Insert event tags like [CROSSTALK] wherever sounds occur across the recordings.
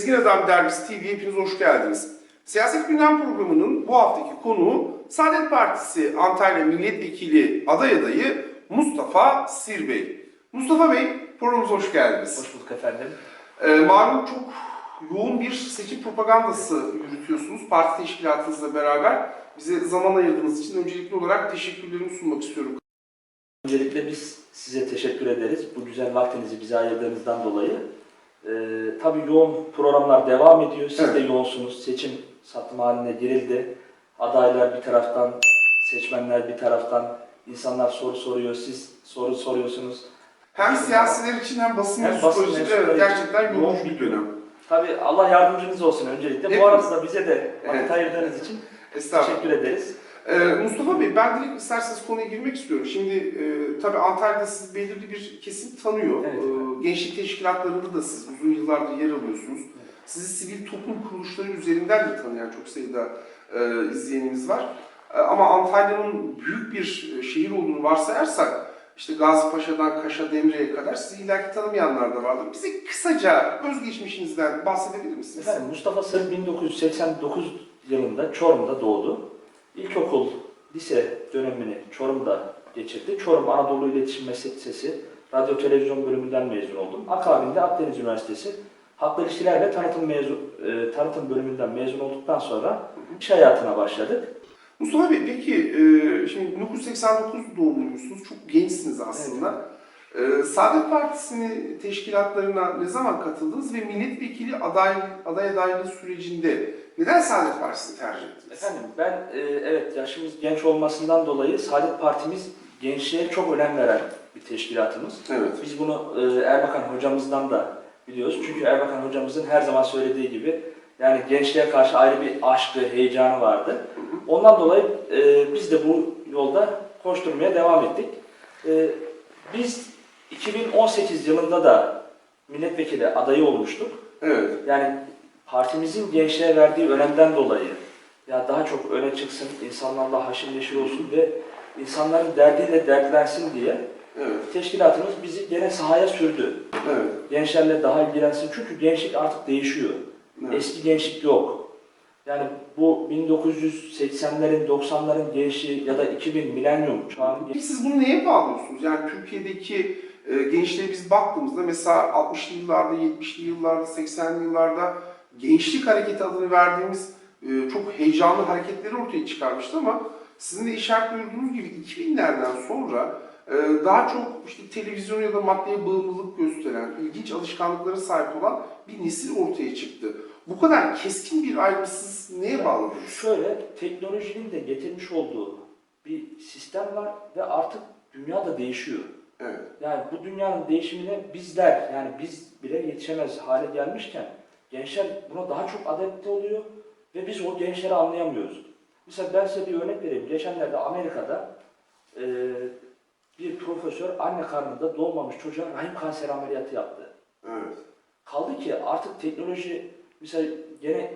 Gezgin Adam Derbisi TV'ye hepiniz hoş geldiniz. Siyaset Gündem programının bu haftaki konuğu Saadet Partisi Antalya Milletvekili aday adayı Mustafa Sir Bey. Mustafa Bey programımıza hoş geldiniz. Hoş bulduk efendim. Ee, malum çok yoğun bir seçim propagandası yürütüyorsunuz parti teşkilatınızla beraber. Bize zaman ayırdığınız için öncelikli olarak teşekkürlerimi sunmak istiyorum. Öncelikle biz size teşekkür ederiz. Bu güzel vaktinizi bize ayırdığınızdan dolayı. Ee, tabii yoğun programlar devam ediyor. Siz de Evet. yoğunsunuz. Seçim satım haline girildi. Adaylar bir taraftan, seçmenler bir taraftan. insanlar soru soruyor, siz soru soruyorsunuz. Hem siyasiler için hem basın Hem basın evet, gerçekten yoğun bir dönem. Tabii Allah yardımcınız olsun öncelikle. Hepimiz. Bu arada da bize de vakit Evet. ayırdığınız için teşekkür ederiz. Ee, Mustafa Bey ben direkt isterseniz konuya girmek istiyorum. Şimdi e, tabii Antalya'da siz belirli bir kesim tanıyor. Evet. Ee, gençlik teşkilatlarında da siz uzun yıllardır yer alıyorsunuz. Sizi sivil toplum kuruluşları üzerinden de tanıyan çok sayıda e, izleyenimiz var. E, ama Antalya'nın büyük bir e, şehir olduğunu varsayarsak işte Gazi Paşa'dan Kaş'a Demre'ye kadar sizi illaki tanımayanlar da vardır. Bize kısaca özgeçmişinizden bahsedebilir misiniz? Efendim Mustafa Sır 1989 yılında Çorum'da doğdu. İlkokul, lise dönemini Çorum'da geçirdi. Çorum Anadolu İletişim Meslek Lisesi Radyo Televizyon bölümünden mezun oldum. Akabinde Akdeniz Üniversitesi Halkla İlişkiler ve Tanıtım, mezun, e, tanıtım bölümünden mezun olduktan sonra iş hayatına başladık. Mustafa Bey peki e, şimdi 1989 doğumluymuşsunuz. Çok gençsiniz aslında. E, Saadet Partisi'nin teşkilatlarına ne zaman katıldınız ve milletvekili aday aday adaylığı sürecinde neden Saadet Partisi'ni tercih ettiniz? Efendim ben e, evet yaşımız genç olmasından dolayı Saadet Partimiz gençliğe çok önem veren bir teşkilatımız. Evet. Biz bunu e, Erbakan hocamızdan da biliyoruz. Çünkü Erbakan hocamızın her zaman söylediği gibi yani gençliğe karşı ayrı bir aşkı, heyecanı vardı. Ondan dolayı e, biz de bu yolda koşturmaya devam ettik. E, biz 2018 yılında da milletvekili adayı olmuştuk. Evet. Yani partimizin gençliğe verdiği önemden dolayı ya daha çok öne çıksın, insanlarla haşır neşir olsun ve insanların derdiyle dertlensin diye Evet. teşkilatımız bizi gene sahaya sürdü. Evet. Gençlerle daha ilgilensin çünkü gençlik artık değişiyor. evet. Eski gençlik yok. Yani bu 1980'lerin, 90'ların gençliği ya da 2000 milenyum çağının Peki siz bunu neye bağlıyorsunuz? Yani Türkiye'deki e, gençliğe biz baktığımızda mesela 60'lı yıllarda, 70'li yıllarda, 80'li yıllarda gençlik hareketi adını verdiğimiz e, çok heyecanlı hareketleri ortaya çıkarmıştı ama sizin de işaret buyurduğunuz gibi 2000'lerden sonra e, daha çok işte televizyon ya da maddeye bağımlılık gösteren, ilginç alışkanlıklara sahip olan bir nesil ortaya çıktı. Bu kadar keskin bir ayrımı siz neye bağladınız? Şöyle, teknolojinin de getirmiş olduğu bir sistem var ve artık dünya da değişiyor. Evet. Yani bu dünyanın değişimine bizler, yani biz bile yetişemez hale gelmişken gençler buna daha çok adapte oluyor ve biz o gençleri anlayamıyoruz. Mesela ben size bir örnek vereyim. Geçenlerde Amerika'da e, bir profesör anne karnında doğmamış çocuğa rahim kanseri ameliyatı yaptı. Evet. Kaldı ki artık teknoloji mesela gene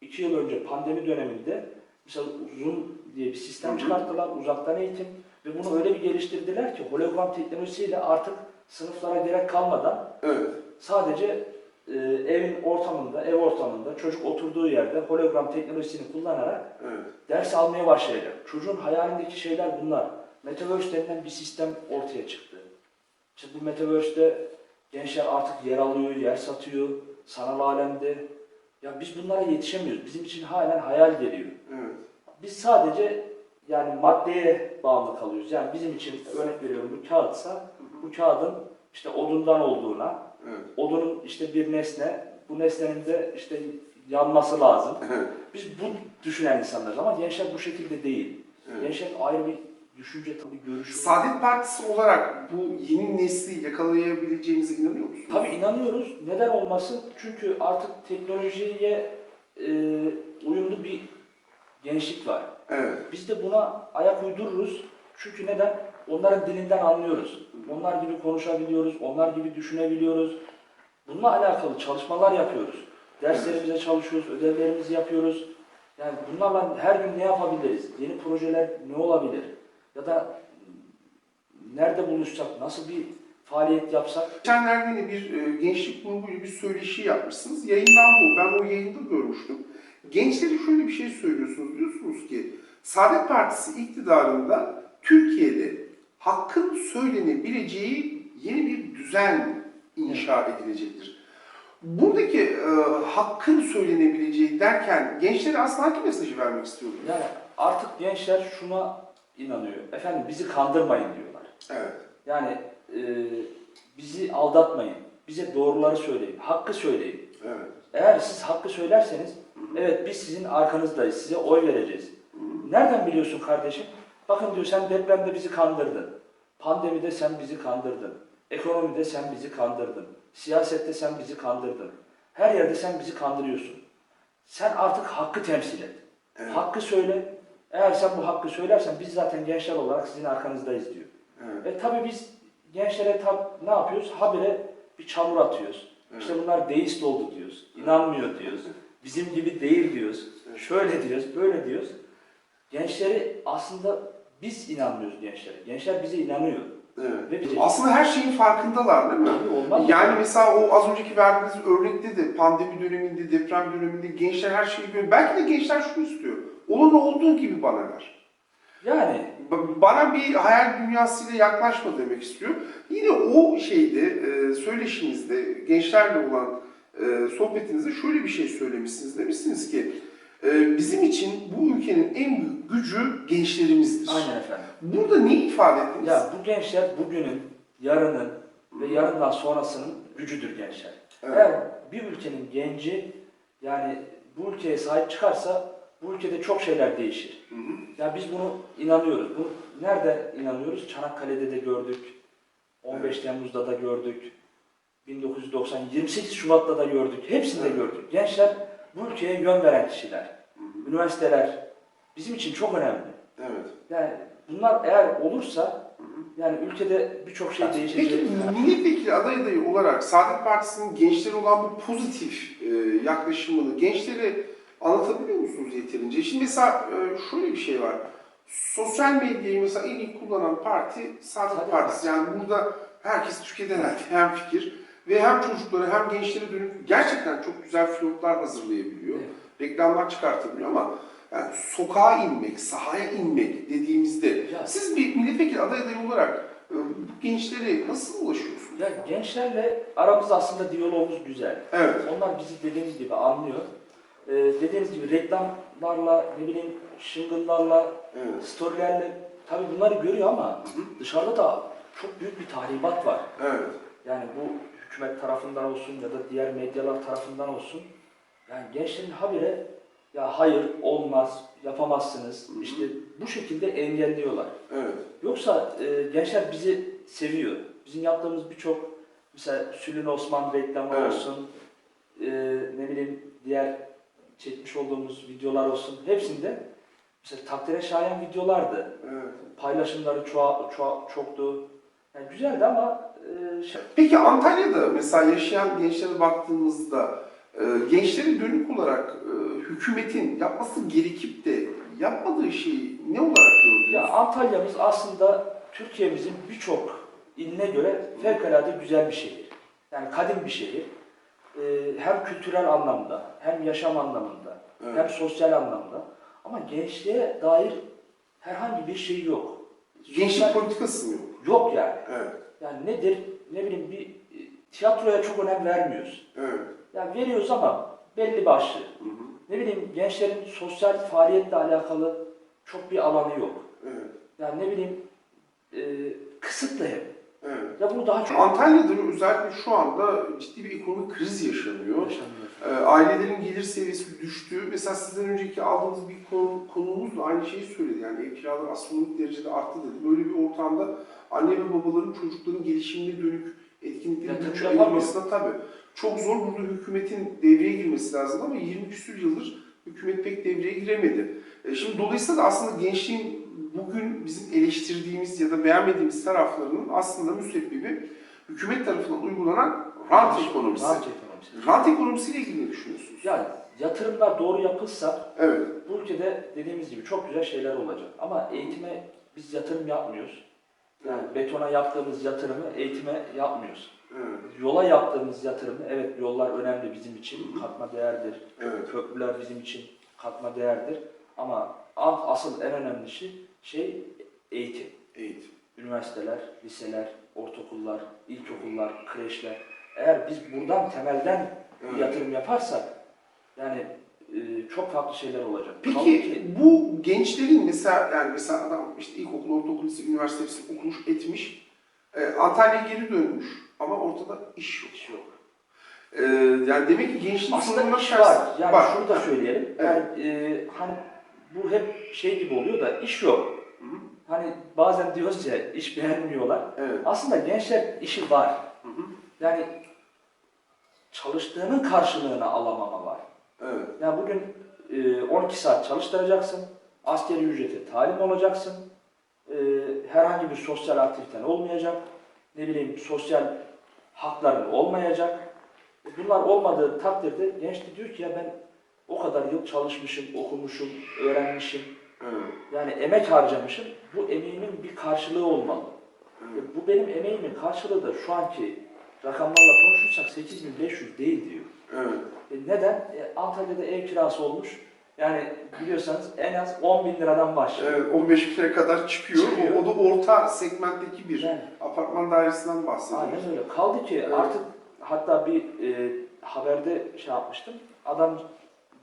iki yıl önce pandemi döneminde mesela Zoom diye bir sistem çıkarttılar, uzaktan eğitim ve bunu öyle bir geliştirdiler ki hologram teknolojisiyle artık sınıflara gerek kalmadan Evet. sadece e, evin ortamında, ev ortamında çocuk oturduğu yerde hologram teknolojisini kullanarak Evet. ders almaya başlayacak. Çocuğun hayalindeki şeyler bunlar. Metaverse denilen bir sistem ortaya çıktı. İşte bu Metaverse'de gençler artık yer alıyor, yer satıyor, sanal alemde. Ya biz bunlara yetişemiyoruz. Bizim için halen hayal geliyor. Evet. Biz sadece yani maddeye bağımlı kalıyoruz. Yani bizim için örnek veriyorum bu kağıtsa bu kağıdın işte odundan olduğuna, Evet. odunun işte bir nesne, bu nesnenin de işte yanması lazım. Evet. Biz bu düşünen insanlarız ama gençler bu şekilde değil. Evet. Gençlerin ayrı bir düşünce tabii görüşü. Saadet Partisi olarak bu yeni nesli yakalayabileceğinize inanıyor musunuz? Tabii inanıyoruz. Neden olmasın? Çünkü artık teknolojiye e, uyumlu bir gençlik var. Evet. Biz de buna ayak uydururuz. Çünkü neden? Onların dilinden anlıyoruz. Onlar gibi konuşabiliyoruz, onlar gibi düşünebiliyoruz. Bununla alakalı çalışmalar yapıyoruz. Derslerimize çalışıyoruz, ödevlerimizi yapıyoruz. Yani bunlarla her gün ne yapabiliriz? Yeni projeler ne olabilir? Ya da nerede buluşsak, nasıl bir faaliyet yapsak Geçenlerde yine bir e, gençlik grubuyla bir söyleşi yapmışsınız. Yayınlandı o. Ben o yayında görmüştüm. Gençlere şöyle bir şey söylüyorsunuz. Diyorsunuz ki Saadet Partisi iktidarında Türkiye'de hakkın söylenebileceği yeni bir düzen inşa edilecektir. Buradaki e, hakkın söylenebileceği derken gençlere aslında hangi mesajı vermek istiyorsunuz? yani artık gençler şuna inanıyor. Efendim bizi kandırmayın diyorlar. Evet. Yani e, bizi aldatmayın. Bize doğruları söyleyin. Hakkı söyleyin. Evet. Eğer siz hakkı söylerseniz evet biz sizin arkanızdayız. Size oy vereceğiz. Nereden biliyorsun kardeşim? Bakın diyor sen depremde bizi kandırdın. Pandemide sen bizi kandırdın. Ekonomide sen bizi kandırdın. Siyasette sen bizi kandırdın. Her yerde sen bizi kandırıyorsun. Sen artık hakkı temsil et. Evet. Hakkı söyle. Eğer sen bu hakkı söylersen biz zaten gençler olarak sizin arkanızdayız diyor. Evet. E tabii biz gençlere tab ne yapıyoruz? Habire bir çamur atıyoruz. İşte bunlar deist oldu diyoruz. İnanmıyor diyoruz. Bizim gibi değil diyoruz. Şöyle diyoruz, böyle diyoruz. Gençleri aslında biz inanmıyoruz gençlere. Gençler bize inanıyor. Evet. Ve bize Aslında her şeyin farkındalar değil mi? Tabii olmaz mı? Yani mesela o az önceki verdiğiniz örnekte de pandemi döneminde, deprem döneminde gençler her şeyi görüyor. Belki de gençler şunu istiyor. Olanı olduğu gibi bana ver. Yani Ba- Bana bir hayal dünyasıyla yaklaşma demek istiyor. Yine o şeyde, e, söyleşinizde, gençlerle olan e, sohbetinizde şöyle bir şey söylemişsiniz. Demişsiniz ki, e, bizim için bu ülkenin en büyük gücü gençlerimizdir. aynen efendim. Burada ne ifade ettiniz? Ya bu gençler bugünün, yarının ve yarından sonrasının gücüdür gençler. Evet. Eğer bir ülkenin genci yani bu ülkeye sahip çıkarsa bu ülkede çok şeyler değişir. Hı hı. Ya biz bunu inanıyoruz. Bu nerede inanıyoruz? Çanakkale'de de gördük. 15 Temmuz'da da gördük. 1990 28 Şubat'ta da gördük. Hepsinde Evet. gördük. Gençler bu ülkeye yön veren kişiler. Üniversiteler bizim için çok önemli. Evet. Yani bunlar eğer olursa yani ülkede birçok şey değişecek. Peki milletvekili aday adayı olarak Saadet Partisi'nin gençlere olan bu pozitif e, yaklaşımını gençlere anlatabiliyor musunuz yeterince? Şimdi mesela e, şöyle bir şey var. Sosyal medyayı mesela en iyi kullanan parti Saadet Partisi. Yani burada herkes Türkiye'den hem fikir ve hem çocuklara hem gençlere dönük gerçekten çok güzel flotlar hazırlayabiliyor. Evet. Reklamlar çıkartabiliyor ama yani sokağa inmek, sahaya inmek dediğimizde Ya- siz bir milletvekili aday adayı olarak e, bu gençlere nasıl ulaşıyorsunuz? Ya gençlerle aramızda aslında diyalogumuz güzel. Evet. Onlar bizi dediğiniz gibi anlıyor. Ee, dediğiniz gibi reklamlarla, ne bileyim şıngıllarla, Evet. storylerle tabii bunları görüyor ama dışarıda da çok büyük bir tahribat var. Evet. Yani bu hükümet tarafından olsun ya da diğer medyalar tarafından olsun. Yani gençlerin habire ya hayır olmaz, yapamazsınız. işte bu şekilde engelliyorlar. Evet. Yoksa e, gençler bizi seviyor. Bizim yaptığımız birçok mesela Sülün Osman reklamı Evet. olsun, e, ne bileyim diğer çekmiş olduğumuz videolar olsun hepsinde mesela takdire şayan videolardı. Evet. Paylaşımları çoğa, çoğa, çoktu. Yani güzeldi ama e, şey, Peki Antalya'da mesela yaşayan gençlere baktığımızda e, gençlere dönük olarak e, hükümetin yapması gerekip de yapmadığı şeyi ne olarak görüyorsunuz? ya Antalya'mız aslında Türkiye'mizin birçok iline göre fevkalade güzel bir şehir. Yani kadim bir şehir. E, hem kültürel anlamda, hem yaşam anlamında, Evet. hem sosyal anlamda. Ama gençliğe dair herhangi bir şey yok. Gençlik politikası mı yok? yok yani. Evet. Yani nedir? Ne bileyim bir e, tiyatroya çok önem vermiyoruz. Evet. Yani veriyoruz ama belli başlı. Hı hı. Ne bileyim gençlerin sosyal faaliyetle alakalı çok bir alanı yok. Evet. Yani ne bileyim e, kısıtlı hep. Evet. Ya bunu daha çok Antalya'da özellikle şu anda ciddi bir ekonomik kriz yaşanıyor. yaşanıyor. Ee, ailelerin gelir seviyesi düştü. Mesela sizden önceki aldığımız bir konu, konuğumuz da aynı şeyi söyledi. Yani ev kiraları astronomik derecede arttı dedi. Böyle bir ortamda anne ve babaların çocukların gelişimine dönük etkinlikleri bütçe yapamıyor. ayırması da tabii. Çok zor burada hükümetin devreye girmesi lazım ama 20 küsür yıldır hükümet pek devreye giremedi. E, şimdi dolayısıyla da aslında gençliğin bugün bizim eleştirdiğimiz ya da beğenmediğimiz taraflarının aslında müsebbibi hükümet tarafından uygulanan rant ekonomisi. Rant ekonomisi. Rant ekonomisiyle ilgili ne düşünüyorsunuz? Yani yatırımlar doğru yapılsa Evet. bu ülkede dediğimiz gibi çok güzel şeyler olacak. Ama eğitime biz yatırım yapmıyoruz. Yani betona yaptığımız yatırımı eğitime yapmıyoruz. Evet. Yola yaptığımız yatırımı, evet yollar önemli bizim için, katma değerdir. Evet. Köprüler bizim için katma değerdir. Ama asıl en önemli şey, şey eğitim. Eğitim. Üniversiteler, liseler, ortaokullar, ilkokullar, kreşler. Eğer biz buradan temelden Evet. yatırım yaparsak yani e, çok farklı şeyler olacak. Kaldı Peki ki- bu gençlerin mesela yani mesela adam işte ilkokul, ortaokul, lise, üniversite hepsini okumuş, etmiş. E, Antalya'ya geri dönmüş ama ortada iş yok. iş yok. E, yani demek ki gençlik Aslında iş var. Yani var. şunu da söyleyelim. Evet. Yani, e, hani bu hep şey gibi oluyor da iş yok. Hı hı. Hani bazen diyoruz ya iş beğenmiyorlar. Evet. Aslında gençler işi var. Hı hı. Yani çalıştığının karşılığını alamama var. Evet. Yani bugün e, 12 saat çalıştıracaksın, askeri ücrete talim olacaksın, e, herhangi bir sosyal aktiviten olmayacak, ne bileyim sosyal hakların olmayacak. E, Bunlar olmadığı takdirde genç de diyor ki ya ben o kadar yıl çalışmışım, okumuşum, öğrenmişim, Evet. yani emek harcamışım, bu emeğimin bir karşılığı olmalı. Evet. E, Bu benim emeğimin karşılığı da şu anki rakamlarla konuşursak 8500 değil diyor. Evet. E neden? E, Antalya'da ev kirası olmuş. Yani biliyorsanız en az 10 bin liradan başlıyor. Evet, 15 bine kadar çıkıyor. Çıkıyor. O, o da orta segmentteki bir Yani, apartman dairesinden bahsediyoruz. aynen öyle. Kaldı ki Evet. artık hatta bir e, haberde şey yapmıştım. Adam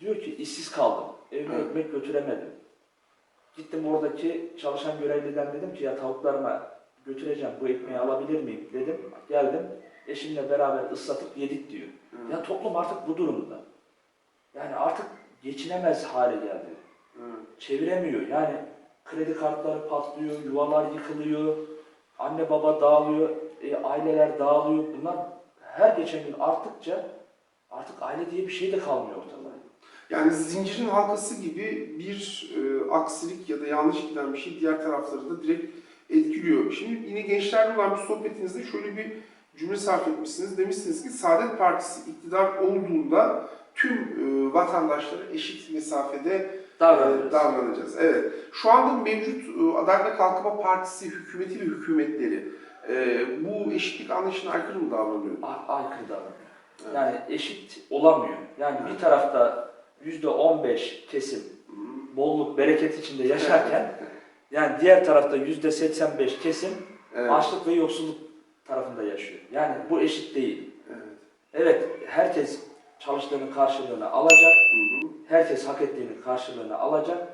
diyor ki işsiz kaldım. Evime Evet. ekmek götüremedim. Gittim oradaki çalışan görevliden dedim ki ya tavuklarıma götüreceğim bu ekmeği alabilir miyim dedim. Geldim eşimle beraber ıslatıp yedik diyor. Evet. Ya toplum artık bu durumda. Yani artık geçinemez hale geldi. Evet. Çeviremiyor. Yani kredi kartları patlıyor, yuvalar yıkılıyor, anne baba dağılıyor, e, aileler dağılıyor. Bunlar her geçen gün arttıkça artık aile diye bir şey de kalmıyor ortada. Yani zincirin halkası gibi bir e, aksilik ya da yanlış giden bir şey diğer tarafları da direkt etkiliyor. Şimdi yine gençlerle olan bir sohbetinizde şöyle bir cümle sarf etmişsiniz. Demişsiniz ki Saadet Partisi iktidar olduğunda tüm e, vatandaşlara eşit mesafede e, Davranıyoruz. davranacağız. Evet. Şu anda mevcut e, Adalet ve Kalkınma Partisi hükümeti ve hükümetleri e, bu eşitlik anlayışına aykırı mı davranıyor? A- aykırı davranıyor. Evet. Yani eşit olamıyor. Yani bir tarafta yüzde on beş kesim bolluk, bereket içinde yaşarken [LAUGHS] yani diğer tarafta yüzde seksen beş kesim Evet. açlık ve yoksulluk tarafında yaşıyor. Yani bu eşit değil. Evet. Evet, herkes çalıştığının karşılığını alacak, Hı hı. herkes hak ettiğinin karşılığını alacak,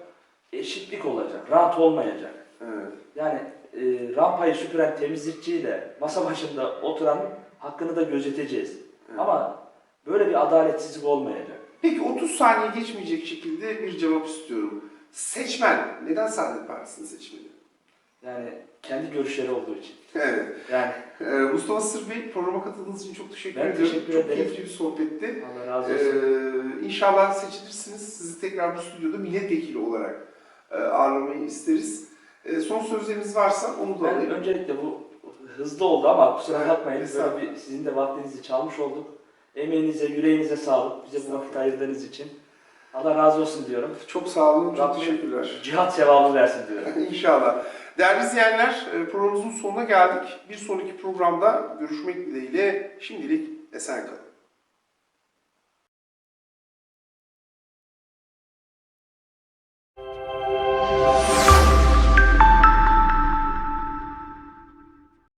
eşitlik olacak, rant olmayacak. Evet. Yani e, rampayı süpüren temizlikçiyle masa başında oturanın hakkını da gözeteceğiz. Evet. Ama böyle bir adaletsizlik olmayacak. Peki 30 saniye geçmeyecek şekilde bir cevap istiyorum. Seçmen neden Saadet Partisi'ni seçmeli? Yani kendi görüşleri olduğu için. Evet. Yani Ee, Mustafa Sır Bey programa katıldığınız için çok teşekkür Ben ediyorum. teşekkür çok ederim. keyifli bir sohbetti. Allah razı olsun. Ee, inşallah seçilirsiniz. Sizi tekrar bu stüdyoda milletvekili olarak e, ağırlamayı isteriz. E, son sözleriniz varsa onu da Ben alayım. öncelikle bu hızlı oldu ama kusura bakmayın. Böyle bir, sizin de vaktinizi çalmış olduk. Emeğinize, yüreğinize sağlık. Bize bu vakit ayırdığınız için. Allah razı olsun diyorum. Çok sağ olun, çok Rabbim teşekkürler. Cihat sevabı versin diyorum. [LAUGHS] İnşallah. Değerli izleyenler, e, programımızın sonuna geldik. Bir sonraki programda görüşmek dileğiyle şimdilik esen kalın.